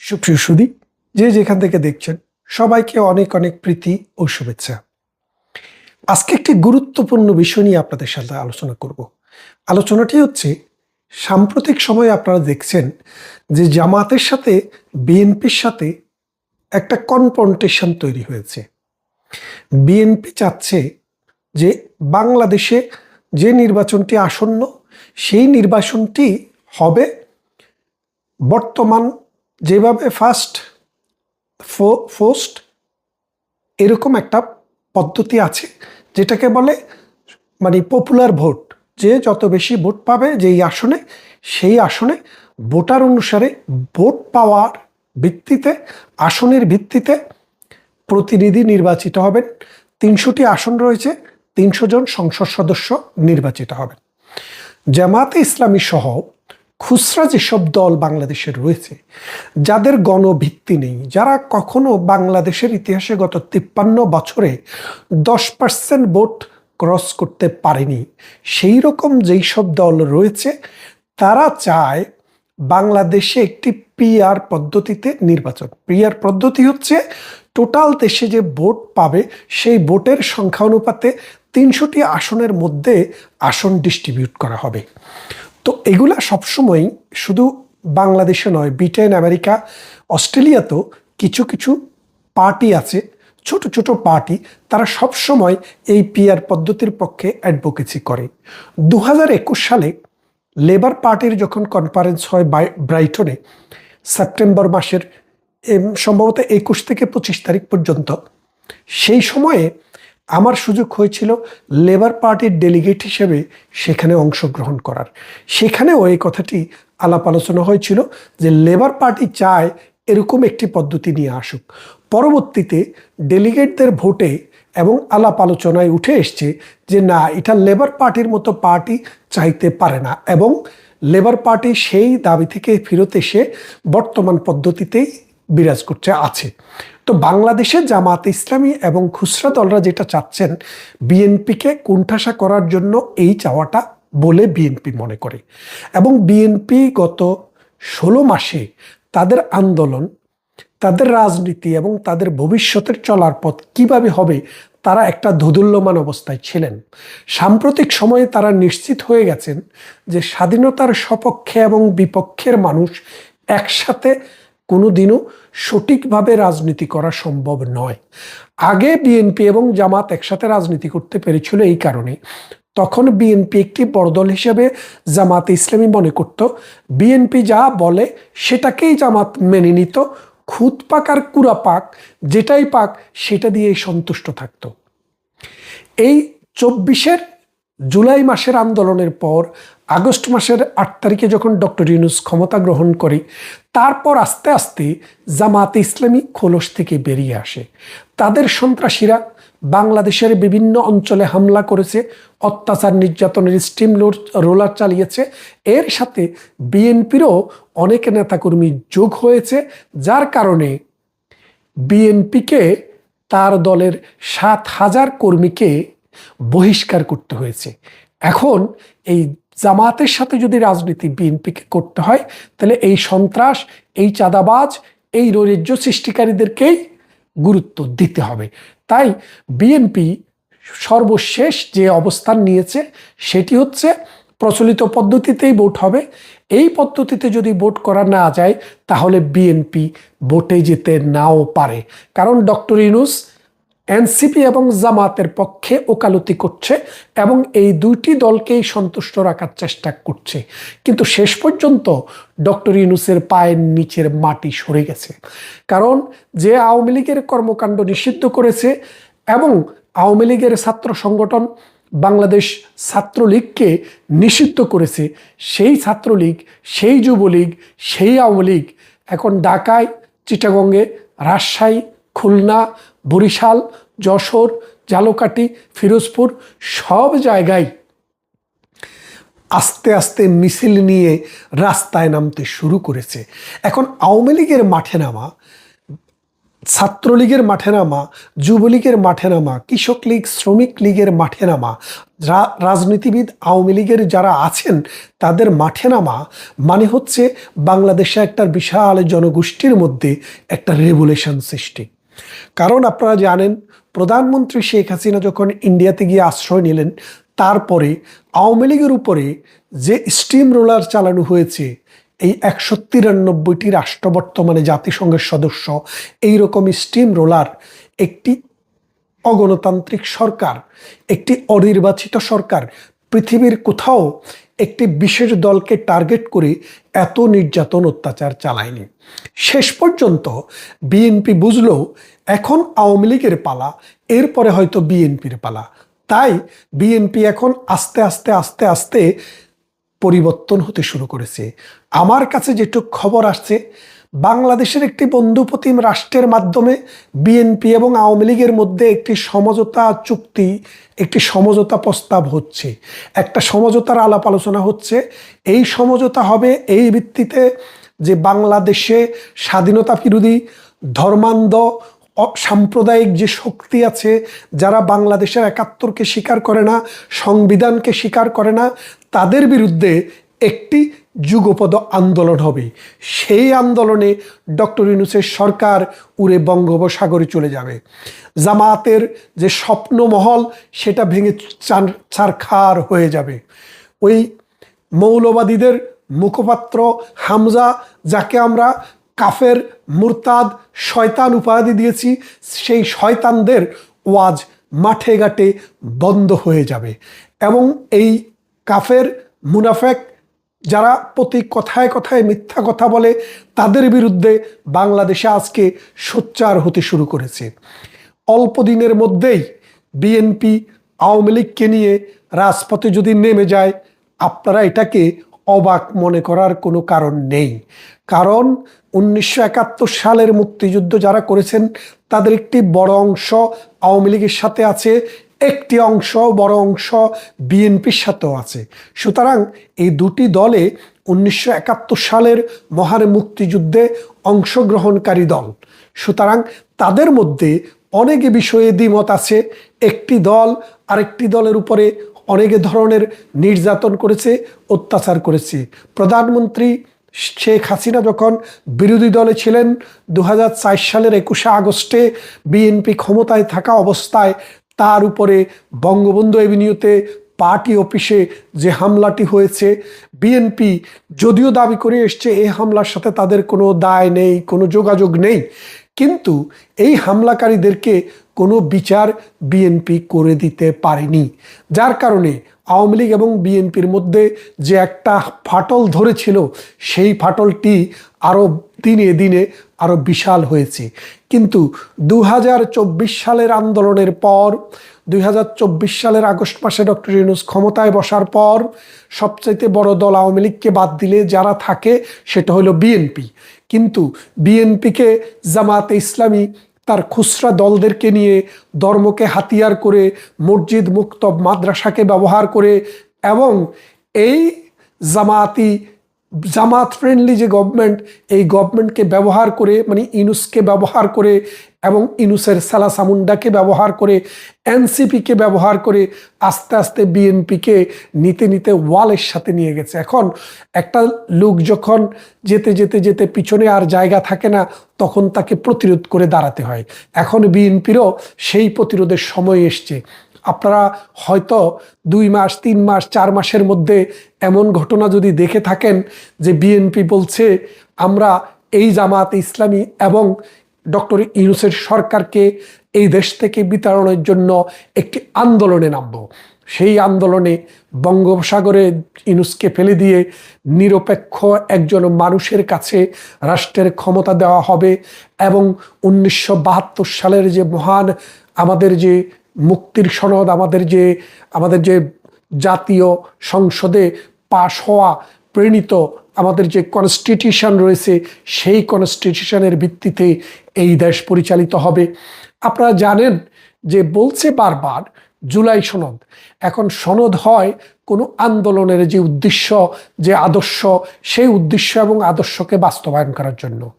সুপ্রিয় সুদী যে যেখান থেকে দেখছেন, সবাইকে অনেক অনেক প্রীতি ও শুভেচ্ছা। আজকে একটি গুরুত্বপূর্ণ বিষয় নিয়ে আপনাদের সাথে আলোচনা করব। আলোচনাটি হচ্ছে, সাম্প্রতিক সময়ে আপনারা দেখছেন যে জামাতের সাথে, বিএনপির সাথে একটা কনফ্রন্টেশন তৈরি হয়েছে। বিএনপি চাচ্ছে যে বাংলাদেশে যে নির্বাচনটি আসন্ন, সেই নির্বাচনটি হবে বর্তমান যেভাবে ফার্স্ট ফোস্ট এরকম একটা পদ্ধতি আছে, যেটাকে বলে মানে পপুলার ভোট যে যত বেশি ভোট পাবে যেই আসনে, সেই আসনে ভোটার অনুসারে ভোট পাওয়ার ভিত্তিতে, আসনের ভিত্তিতে প্রতিনিধি নির্বাচিত হবেন। তিনশোটি আসন রয়েছে, তিনশো জন সংসদ সদস্য নির্বাচিত হবেন। জামাতে ইসলামী সহ খুচরা যেসব দল বাংলাদেশে রয়েছে, যাদের গণভিত্তি নেই, যারা কখনো বাংলাদেশের ইতিহাসে গত তিপ্পান্ন বছরে দশ পার্সেন্ট ভোট ক্রস করতে পারেনি সেই রকম যেই সব দল রয়েছে, তারা চায় বাংলাদেশে একটি পিআর পদ্ধতিতে নির্বাচন। পিআর পদ্ধতি হচ্ছে টোটাল দেশে যে ভোট পাবে, সেই ভোটের সংখ্যা অনুপাতে তিনশোটি আসনের মধ্যে আসন ডিস্ট্রিবিউট করা হবে। তো এগুলা সবসময় শুধু বাংলাদেশে নয়, ব্রিটেন, আমেরিকা, অস্ট্রেলিয়াতেও কিছু কিছু পার্টি আছে, ছোট ছোট পার্টি, তারা সবসময় এই পিআর পদ্ধতির পক্ষে অ্যাডভোকেসি করে। দু হাজার একুশ সালে লেবার পার্টির যখন কনফারেন্স হয় ব্রাইটনে সেপ্টেম্বর মাসের সম্ভবত একুশ থেকে পঁচিশ তারিখ পর্যন্ত, সেই সময়ে আমার সুযোগ হয়েছিল লেবার পার্টির ডেলিগেট হিসেবে সেখানে অংশগ্রহণ করার। সেখানেও এই কথাটি আলাপ আলোচনা হয়েছিল যে লেবার পার্টি চায় এরকম একটি পদ্ধতি নিয়ে আসুক। পরবর্তীতে ডেলিগেটদের ভোটে এবং আলাপ আলোচনায় উঠে এসছে যে না, এটা লেবার পার্টির মতো পার্টি চাইতে পারে না এবং লেবার পার্টি সেই দাবি থেকে ফেরত এসে বর্তমান পদ্ধতিতেই বিরাজ করছে আছে। তো বাংলাদেশে জামাত ইসলামী এবং খুচরা দলরা যেটা চাচ্ছেন, বিএনপিকে কুণ্ঠাসা করার জন্য এই চাওয়াটা বলে বিএনপি মনে করে। এবং বিএনপি গত ষোলো মাসে তাদের আন্দোলন, তাদের রাজনীতি এবং তাদের ভবিষ্যতের চলার পথ কীভাবে হবে, তারা একটা ধুদুল্যমান অবস্থায় ছিলেন। সাম্প্রতিক সময়ে তারা নিশ্চিত হয়ে গেছেন যে স্বাধীনতার সপক্ষে এবং বিপক্ষের মানুষ একসাথে কোনোদিনও সঠিকভাবে রাজনীতি করা সম্ভব নয়। আগে বিএনপি এবং জামাত একসাথে রাজনীতি করতে পেরেছিল এই কারণে। তখন বিএনপি একটি বড় দল হিসেবে জামাত ইসলামী মনে করত। বিএনপি যা বলে সেটাকেই জামাত মেনে নিত। খুদ পাক আর কুড়া পাক, যেটাই পাক, সেটা দিয়েই সন্তুষ্ট থাকতো। এই চব্বিশের জুলাই মাসের আন্দোলনের পর, আগস্ট মাসের আট তারিখে যখন ডক্টর ইউনুস ক্ষমতা গ্রহণ করে, তারপর আস্তে আস্তে জামাত ইসলামী খোলস থেকে বেরিয়ে আসে। তাদের সন্ত্রাসীরা বাংলাদেশের বিভিন্ন অঞ্চলে হামলা করেছে, অত্যাচার নির্যাতনের স্টিম রোলার চালিয়েছে। এর সাথে বিএনপিরও অনেক নেতাকর্মী যোগ হয়েছে, যার কারণে বিএনপিকে তার দলের সাত হাজার কর্মীকে বহিষ্কার করতে হয়েছে। এখন এই জামাতের সাথে যদি রাজনীতি বিএনপিকে করতে হয়, তাহলে এই সন্ত্রাস, এই চাঁদাবাজ, এই নৈরাজ্য সৃষ্টিকারীদেরকেই গুরুত্ব দিতে হবে। তাই বিএনপি সর্বশেষ যে অবস্থান নিয়েছে, সেটি হচ্ছে প্রচলিত পদ্ধতিতেই ভোট হবে। এই পদ্ধতিতে যদি ভোট করা না যায়, তাহলে বিএনপি ভোটে যেতে নাও পারে। কারণ ডক্টর ইনুস এনসিপি এবং জামাতের পক্ষে ওকালতি করছে এবং এই দুইটি দলকেই সন্তুষ্ট রাখার চেষ্টা করছে। কিন্তু শেষ পর্যন্ত ডক্টর ইউনুসের পায়ের নিচের মাটি সরে গেছে। কারণ যে আওয়ামী লীগের কর্মকাণ্ড নিষিদ্ধ করেছে এবং আওয়ামী লীগের ছাত্র সংগঠন বাংলাদেশ ছাত্রলীগকে নিষিদ্ধ করেছে, সেই ছাত্রলীগ, সেই যুবলীগ, সেই আওয়ামী লীগ এখন ঢাকায় চিটাগঙ্গে রাজশাহী খুলনা, বরিশাল, যশোর জালকাটি ফিরোজপুর সব জায়গায় আস্তে আস্তে মিছিল নিয়ে রাস্তায় নামতে শুরু করেছে। এখন আওয়ামী লীগের মাঠে নামা, ছাত্রলীগের মাঠে নামা, যুবলীগের মাঠে নামা, কৃষক লীগ, শ্রমিক লীগের মাঠে নামা রাজনীতিবিদ আওয়ামী লীগের যারা আছেন তাদের মাঠে নামা মানে হচ্ছে বাংলাদেশে একটা বিশাল জনগোষ্ঠীর মধ্যে একটা রেভুলেশন সৃষ্টি। কারণ আপনারা জানেন, প্রধানমন্ত্রী শেখ হাসিনা যখন ইন্ডিয়াতে গিয়ে আশ্রয় নিলেন, তারপরে আওয়ামী লীগের উপরে যে স্টিম রোলার চালানো হয়েছে, এই একশো তিরানব্বইটি রাষ্ট্র বর্তমানে জাতিসংঘের সদস্য, এইরকম স্টিম রোলার একটি অগণতান্ত্রিক সরকার, একটি অনির্বাচিত সরকার, পৃথিবীর কোথাও একটি বিশেষ দলকে টার্গেট করে এত নির্যাতন অত্যাচার চালায়নি। শেষ পর্যন্ত বিএনপি বুঝলো এখন আওয়ামী লীগের পালা, এরপরে হয়তো বিএনপির পালা। তাই বিএনপি এখন আস্তে আস্তে আস্তে আস্তে পরিবর্তন হতে শুরু করেছে। আমার কাছে যেটুক খবর আসছে বাংলাদেশের একটি বন্ধুপ্রতিম রাষ্ট্রের মাধ্যমে বিএনপি এবং আওয়ামী লীগের মধ্যে একটি সমঝোতা চুক্তি, একটি সমঝোতা প্রস্তাব হচ্ছে। একটা সমঝোতার আলাপ আলোচনা হচ্ছে। এই সমঝোতা হবে এই ভিত্তিতে যে বাংলাদেশে স্বাধীনতা বিরোধী ধর্মান্ধ সাম্প্রদায়িক যে শক্তি আছে, যারা বাংলাদেশের একাত্তরকে স্বীকার করে না, সংবিধানকে স্বীকার করে না, তাদের বিরুদ্ধে একটি যুগপদ আন্দোলন হবে। সেই আন্দোলনে ডক্টর ইউনুসের সরকার উড়ে বঙ্গোপসাগরে চলে যাবে। জামাতের যে স্বপ্নমহল, সেটা ভেঙে চার চারখার হয়ে যাবে। ওই মৌলবাদীদের মুখপাত্র হামজা, যাকে আমরা কাফের, মুরতাদ, শয়তান উপাধি দিয়েছি, সেই শয়তানদের ওয়াজ মাঠে ঘাটে বন্ধ হয়ে যাবে। এবং এই কাফের, মুনাফেক যারা প্রতি কথায় কথায় মিথ্যা কথা বলে, তাদের বিরুদ্ধে বাংলাদেশে আজকে সোচ্চার হতে শুরু করেছে। অল্প দিনের মধ্যেই বিএনপি আওয়ামী লীগকে নিয়ে রাজপথে যদি নেমে যায়, আপনারা এটাকে অবাক মনে করার কোনো কারণ নেই। কারণ উনিশশো একাত্তর সালের মুক্তিযুদ্ধ যারা করেছেন, তাদের একটি বড় অংশ আওয়ামী লীগের সাথে আছে। একটি অংশ, বড় অংশ বিএনপির সাথেও আছে। সুতরাং এই দুটি দলে উনিশশো একাত্তর সালের মহান মুক্তিযুদ্ধে অংশগ্রহণকারী দল। সুতরাং তাদের মধ্যে অনেক বিষয়ে দ্বিমত আছে। একটি দল আরেকটি দলের উপরে অনেক ধরনের নির্যাতন করেছে, অত্যাচার করেছে। প্রধানমন্ত্রী শেখ হাসিনা যখন বিরোধী দলে ছিলেন দু হাজার চার সালের একুশে আগস্টে বিএনপি ক্ষমতায় থাকা অবস্থায় তার উপরে বঙ্গবন্ধু এভিনিউতে পার্টি অফিসে যে হামলাটি হয়েছে, বিএনপি যদিও দাবি করে এসছে এই হামলার সাথে তাদের কোনো দায় নেই, কোনো যোগাযোগ নেই। কিন্তু এই হামলাকারীদেরকে কোনো বিচার বিএনপি করে দিতে পারেনি। যার কারণে আওয়ামী লীগ এবং বিএনপির মধ্যে যে একটা ফাটল ধরেছিল, সেই ফাটলটি আরও দিনে দিনে আরও বিশাল হয়েছে। কিন্তু দু হাজার চব্বিশ সালের আন্দোলনের পর দু হাজার চব্বিশ সালের আগস্ট মাসে ডক্টর ইউনুস ক্ষমতায় বসার পর, সবচাইতে বড় দল আওয়ামী লীগকে বাদ দিলে যারা থাকে, সেটা হলো বিএনপি। কিন্তু বিএনপিকে জামাতে ইসলামী তার খুচরা দলদেরকে নিয়ে ধর্মকে হাতিয়ার করে, মসজিদ মুক্তব মাদ্রাসাকে ব্যবহার করে এবং এই জামাতি জামাত ফ্রেন্ডলি যে গভর্নমেন্ট এই গভর্নমেন্টকে ব্যবহার করে মানে ইনুসকে ব্যবহার করে এবং ইনুসের সালা সামুন্ডাকে ব্যবহার করে, এনসিপিকে ব্যবহার করে আস্তে আস্তে বিএনপিকে নিতে নিতে ওয়ালের সাথে নিয়ে গেছে। এখন একটা লোক যখন যেতে যেতে যেতে পিছনে আর জায়গা থাকে না, তখন তাকে প্রতিরোধ করে দাঁড়াতে হয়। এখন বিএনপিরও সেই প্রতিরোধের সময় এসছে। আপনারা হয়তো দুই মাস, তিন মাস, চার মাসের মধ্যে এমন ঘটনা যদি দেখে থাকেন যে বিএনপি বলছে, আমরা এই জামাত ইসলামী এবং ডক্টর ইউনুসের সরকারকে এই দেশ থেকে বিতাড়নের জন্য একটি আন্দোলনে নামব। সেই আন্দোলনে বঙ্গোপসাগরে ইনুসকে ফেলে দিয়ে নিরপেক্ষ একজন মানুষের কাছে রাষ্ট্রের ক্ষমতা দেওয়া হবে এবং উনিশশো বাহাত্তর সালের যে মহান আমাদের যে মুক্তির সনদ আমাদের যে আমাদের যে জাতীয় সংসদে পাশ হওয়া, প্রণীত আমাদের যে কনস্টিটিউশন রয়েছে, সেই কনস্টিটিউশনের ভিত্তিতে এই দেশ পরিচালিত হবে। আপনারা জানেন যে বলছে বারবার জুলাই সনদ। এখন সনদ হয় কোনো আন্দোলনের যে উদ্দেশ্য, যে আদর্শ, সেই উদ্দেশ্য এবং আদর্শকে বাস্তবায়ন করার জন্য।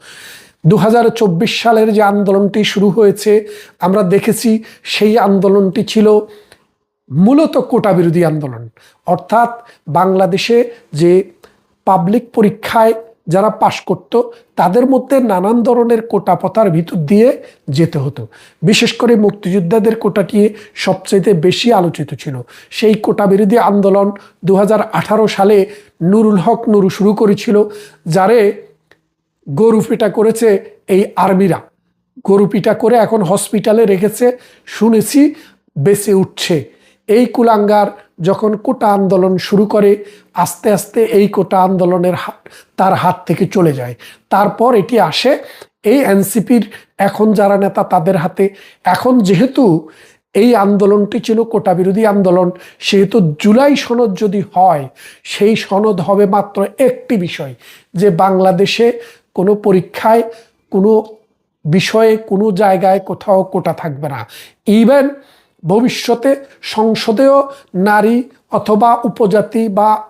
দু হাজার চব্বিশ সালের যে আন্দোলনটি শুরু হয়েছে, আমরা দেখেছি সেই আন্দোলনটি ছিল মূলত কোটা বিরোধী আন্দোলন। অর্থাৎ বাংলাদেশে যে পাবলিক পরীক্ষায় যারা পাশ করত, তাদের মধ্যে নানান ধরনের কোটা পথার ভিতর দিয়ে যেতে হতো। বিশেষ করে মুক্তিযোদ্ধাদের কোটাটি সবচাইতে বেশি আলোচিত ছিল। সেই কোটা বিরোধী আন্দোলন দু হাজার আঠারো সালে নুরুল হক নুরু শুরু করেছিল, যারে গরু পিটা করেছে এই আর্মিরা। গরু পিটা করে এখন হসপিটালে রেখেছে, শুনেছি বেঁচে উঠছে। এই কুলাঙ্গার যখন কোটা আন্দোলন শুরু করে, আস্তে আস্তে এই কোটা আন্দোলনের তার হাত থেকে চলে যায়। তারপর এটি আসে, এই এনসিপির এখন যারা নেতা তাদের হাতে। এখন যেহেতু এই আন্দোলনটি ছিল কোটা বিরোধী আন্দোলন, সেহেতু জুলাই সনদ যদি হয়, সেই সনদ হবে মাত্র একটি বিষয়, যে বাংলাদেশে কোনো পরীক্ষায়, কোনো বিষয়ে, কোনো জায়গায় কোথাও কোটা থাকবে না। ইভেন ভবিষ্যতে সংসদেও নারী অথবা উপজাতি বা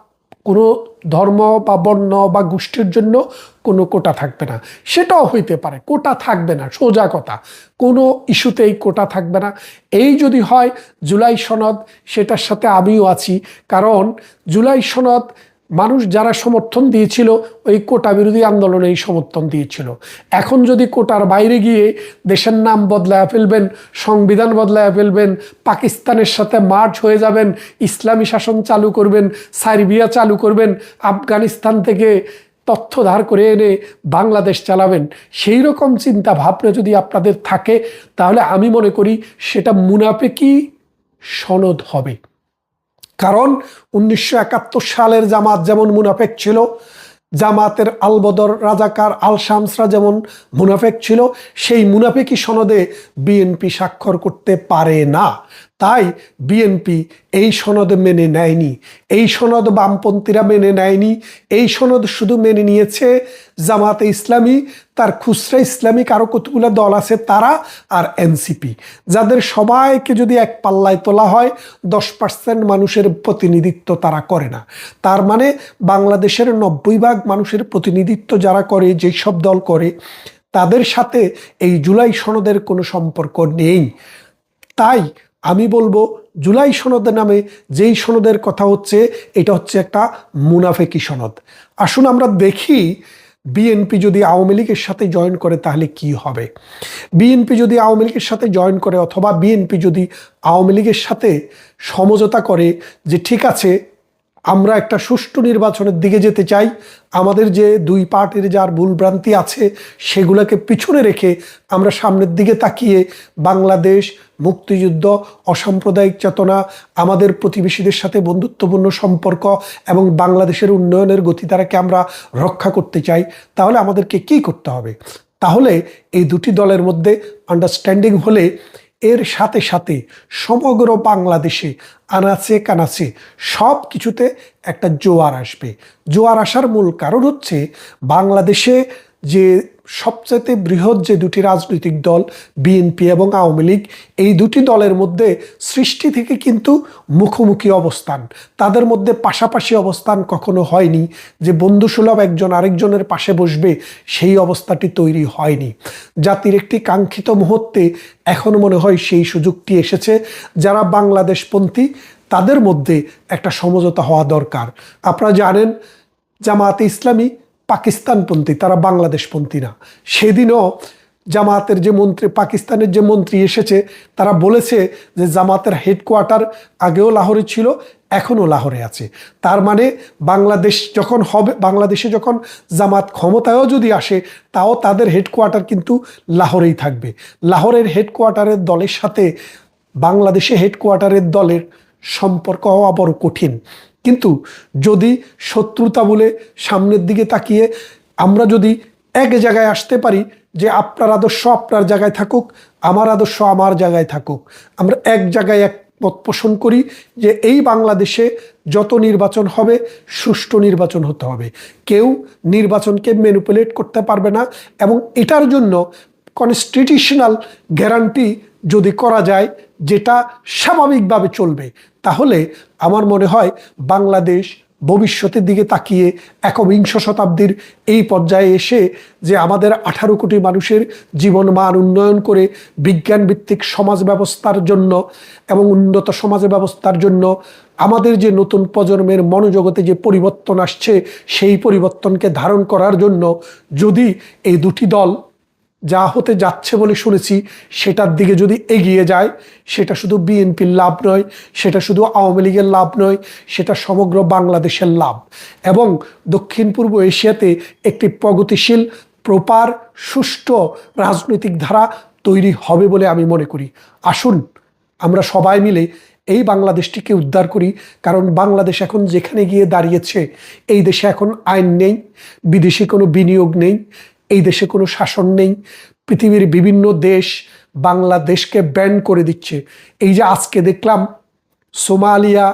কোনো ধর্ম বা বর্ণ বা গোষ্ঠীর জন্য কোনো কোটা থাকবে না। সেটাও হইতে পারে, কোটা থাকবে না, সোজা কথা। কোনো ইস্যুতেই কোটা থাকবে না। এই যদি হয়, জুলাই সনদ, সেটার সাথে আমিও আছি। কারণ জুলাই সনদ মানুষ যারা সমর্থন দিয়েছিল, ওই কোটা বিরোধী আন্দোলনেই সমর্থন দিয়েছিল। এখন যদি কোটার বাইরে গিয়ে দেশের নাম বদলায় ফেলবেন, সংবিধান বদলায় ফেলবেন, পাকিস্তানের সাথে মার্চ হয়ে যাবেন, ইসলামী শাসন চালু করবেন, সার্বিয়া চালু করবেন, আফগানিস্তান থেকে তথ্য ধার করে এনে বাংলাদেশ চালাবেন, সেই রকম চিন্তা ভাবনা যদি আপনাদের থাকে, তাহলে আমি মনে করি সেটা মুনাফেকি সনদ হবে। কারণ উনিশশো একাত্তর সালের জামাত যেমন মুনাফেক ছিল, জামাতের আলবদর রাজাকার আল শামসরা যেমন মুনাফেক ছিল, সেই মুনাফেকি সনদে বিএনপি স্বাক্ষর করতে পারে না। তাই বিএনপি এই সনদ মেনে নেয়নি, এই সনদ বামপন্থীরা মেনে নেয়নি, এই সনদ শুধু মেনে নিয়েছে জামাতে ইসলামী, তার খুচরা ইসলামিক আরও কতগুলো দল আছে তারা আর এনসিপি যাদের সবাইকে যদি এক পাল্লায় তোলা হয়, দশ পার্সেন্ট মানুষের প্রতিনিধিত্ব তারা করে না। তার মানে বাংলাদেশের নব্বই ভাগ মানুষের প্রতিনিধিত্ব যারা করে, যেই সব দল করে, তাদের সাথে এই জুলাই সনদের কোনো সম্পর্ক নেই। তাই আমি বলব জুলাই সনদের নামে যেই সনদের কথা হচ্ছে, এটা হচ্ছে একটা মুনাফেকি সনদ। আসুন আমরা দেখি বিএনপি যদি আওয়ামী লীগের সাথে জয়েন করে তাহলে কি হবে? বিএনপি যদি আওয়ামী লীগের সাথে জয়েন করে অথবা বিএনপি যদি আওয়ামী লীগের সাথে সমঝোতা করে যে ঠিক আছে আমরা একটা সুষ্ঠু নির্বাচনের দিকে যেতে চাই। আমাদের যে দুই পার্টির যার ভুলভ্রান্তি আছে, সেগুলোকে পিছনে রেখে আমরা সামনের দিকে তাকিয়ে বাংলাদেশ, মুক্তিযুদ্ধ, অসাম্প্রদায়িক চেতনা, আমাদের প্রতিবেশীদের সাথে বন্ধুত্বপূর্ণ সম্পর্ক এবং বাংলাদেশের উন্নয়নের গতিধারাকে আমরা রক্ষা করতে চাই, তাহলে আমাদেরকে কী করতে হবে? তাহলে এই দুটি দলের মধ্যে আন্ডারস্ট্যান্ডিং হলে এর সাথে সাথে সমগ্র বাংলাদেশে আনাচে কানাচে সব কিছুতে একটা জোয়ার আসবে। জোয়ার আসার মূল কারণ হচ্ছে বাংলাদেশে যে সবচেয়ে বৃহৎ যে দুটি রাজনৈতিক দল, বিএনপি এবং আওয়ামী লীগ, এই দুটি দলের মধ্যে সৃষ্টি থেকে কিন্তু মুখোমুখি অবস্থান। তাদের মধ্যে পাশাপাশি অবস্থান কখনো হয়নি যে বন্ধুসুলভ একজন আরেকজনের পাশে বসবে, সেই অবস্থাটি তৈরি হয়নি। জাতির একটি কাঙ্ক্ষিত মুহূর্তে এখন মনে হয় সেই সুযোগটি এসেছে, যারা বাংলাদেশপন্থী, তাদের মধ্যে একটা সমঝোতা হওয়া দরকার। আপনারা জানেন জামাতে ইসলামী পাকিস্তানপন্থী, তারা বাংলাদেশপন্থী না। সেদিনও জামাতের যে মন্ত্রী, পাকিস্তানের যে মন্ত্রী এসেছে, তারা বলেছে যে জামাতের হেডকোয়ার্টার আগেও লাহোরে ছিল, এখনও লাহোরে আছে। তার মানে বাংলাদেশ যখন হবে, বাংলাদেশে যখন জামাত ক্ষমতায়ও যদি আসে, তাও তাদের হেডকোয়ার্টার কিন্তু লাহোরেই থাকবে। লাহোরের হেডকোয়ার্টারের দলের সাথে বাংলাদেশে হেডকোয়ার্টারের দলের সম্পর্ক হওয়া বড় কঠিন। কিন্তু যদি শত্রুতা বলে সামনের দিকে তাকিয়ে আমরা যদি এক জায়গায় আসতে পারি যে আপনার আদর্শ আপনার জায়গায় থাকুক, আমার আদর্শ আমার জায়গায় থাকুক, আমরা এক জায়গায় এক মত পোষণ করি যে এই বাংলাদেশে যত নির্বাচন হবে, সুষ্ঠু নির্বাচন হতে হবে। কেউ নির্বাচনকে ম্যানিপুলেট করতে পারবে না এবং এটার জন্য কনস্টিটিউশনাল গ্যারান্টি যদি করা যায়, যেটা স্বাভাবিকভাবে চলবে, তাহলে আমার মনে হয় বাংলাদেশ ভবিষ্যতের দিকে তাকিয়ে একবিংশ শতাব্দীর এই পর্যায়ে এসে যে আমাদের আঠারো কোটি মানুষের জীবন মান উন্নয়ন করে বিজ্ঞান ভিত্তিক সমাজ ব্যবস্থার জন্য এবং উন্নত সমাজ ব্যবস্থার জন্য আমাদের যে নতুন প্রজন্মের মনোজগতে যে পরিবর্তন আসছে, সেই পরিবর্তনকে ধারণ করার জন্য যদি এই দুটি দল যা হতে যাচ্ছে বলে শুনেছি, সেটার দিকে যদি এগিয়ে যায়, সেটা শুধু বিএনপির লাভ নয়, সেটা শুধু আওয়ামী লীগের লাভ নয়, সেটা সমগ্র বাংলাদেশের লাভ। এবং দক্ষিণ পূর্ব এশিয়াতে একটি প্রগতিশীল, প্রপার, সুষ্ঠু রাজনৈতিক ধারা তৈরি হবে বলে আমি মনে করি। আসুন, আমরা সবাই মিলে এই বাংলাদেশটিকে উদ্ধার করি, কারণ বাংলাদেশ এখন যেখানে গিয়ে দাঁড়িয়েছে, এই দেশে এখন আইন নেই, বিদেশি কোনো বিনিয়োগ নেই এই দেশে কোনো শাসন নেই। পৃথিবীর বিভিন্ন দেশ বাংলাদেশকে ব্যান করে দিচ্ছে। এই যে আজকে দেখলাম সোমালিয়া,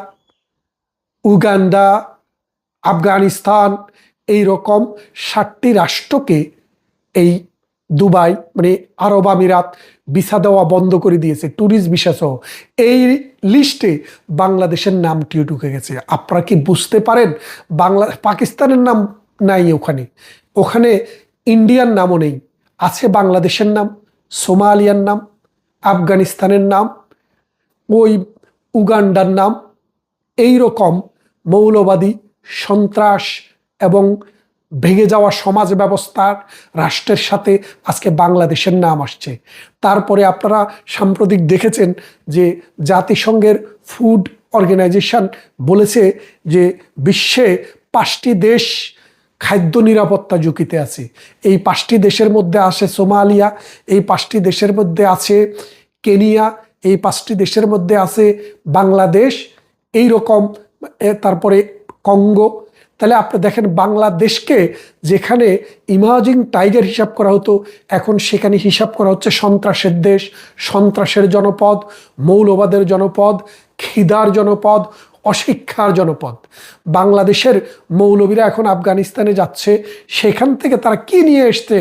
উগান্ডা, আফগানিস্তান এই রকম ষাটটি রাষ্ট্রকে এই দুবাই মানে আরব আমিরাত ভিসা দেওয়া বন্ধ করে দিয়েছে ট্যুরিস্ট ভিসা সহ। এই লিস্টে বাংলাদেশের নামটিও ঢুকে গেছে? আপনারা কি বুঝতে পারেন? বাংলা পাকিস্তানের নাম নাই ওখানে। ওখানে ইন্ডিয়ার নামও নেই। আছে বাংলাদেশের নাম, সোমালিয়ার নাম, আফগানিস্তানের নাম, ওই উগান্ডার নাম। এই রকম মৌলবাদী, সন্ত্রাস এবং ভেঙে যাওয়া সমাজ ব্যবস্থার রাষ্ট্রের সাথে আজকে বাংলাদেশের নাম আসছে। তারপরে আপনারা সাম্প্রতিক দেখেছেন যে জাতিসংঘের ফুড অর্গানাইজেশন বলেছে যে বিশ্বে পাঁচটি দেশ খাদ্য নিরাপত্তা ঝুঁকিতে আছে। এই পাঁচটি দেশের মধ্যে আছে সোমালিয়া, এই পাঁচটি দেশের মধ্যে আছে কেনিয়া, এই পাঁচটি দেশের মধ্যে আছে বাংলাদেশ, এই রকম তারপরে কঙ্গো। তাহলে আপনি দেখেন বাংলাদেশকে যেখানে ইমাজিং টাইগার হিসাব করা হতো, এখন সেখানে হিসাব করা হচ্ছে সন্ত্রাসের দেশ, সন্ত্রাসের জনপদ, মৌলবাদের জনপদ, খিদার জনপদ অশিক্ষার জনপদ। বাংলাদেশের মৌলবীরা এখন আফগানিস্তানে যাচ্ছে। সেখান থেকে তারা কি নিয়ে এসছে?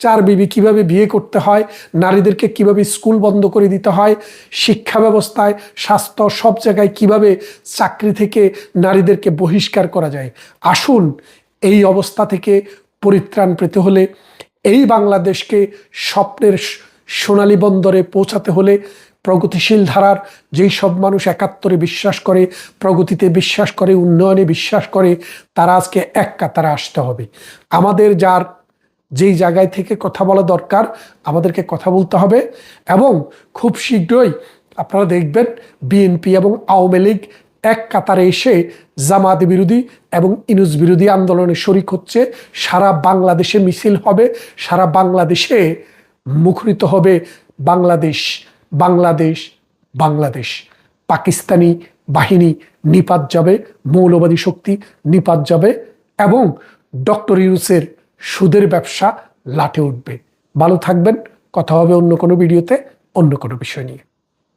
চার বিবি কীভাবে বিয়ে করতে হয়? নারীদেরকে কীভাবে স্কুল বন্ধ করে দিতে হয়? শিক্ষা ব্যবস্থায়, স্বাস্থ্য সব জায়গায় কীভাবে চাকরি থেকে নারীদেরকে বহিষ্কার করা যায়? আসুন এই অবস্থা থেকে পরিত্রাণ পেতে হলে, এই বাংলাদেশকে স্বপ্নের সোনালী বন্দরে পৌঁছাতে হলে প্রগতিশীল ধারার যেই সব মানুষ একাত্তরে বিশ্বাস করে, প্রগতিতে বিশ্বাস করে, উন্নয়নে বিশ্বাস করে, তারা আজকে এক কাতারে আসতে হবে। আমাদের যার যেই জায়গায় থেকে কথা বলা দরকার, আমাদেরকে কথা বলতে হবে এবং খুব শীঘ্রই আপনারা দেখবেন বিএনপি এবং আওয়ামী লীগ এক কাতারে এসে জামাত বিরোধী এবং ইনুজ বিরোধী আন্দোলনে শরিক হচ্ছে। সারা বাংলাদেশে মিছিল হবে, সারা বাংলাদেশে মুখরিত হবে বাংলাদেশ। বাংলাদেশ বাংলাদেশ। পাকিস্তানি বাহিনী নিপাত যাবে, মৌলবাদী শক্তি নিপাত যাবে এবং ডক্টর ইউসের সুদের ব্যবসা লাঠে উঠবে। ভালো থাকবেন, কথা হবে অন্য কোনো ভিডিওতে, অন্য কোনো বিষয় নিয়ে।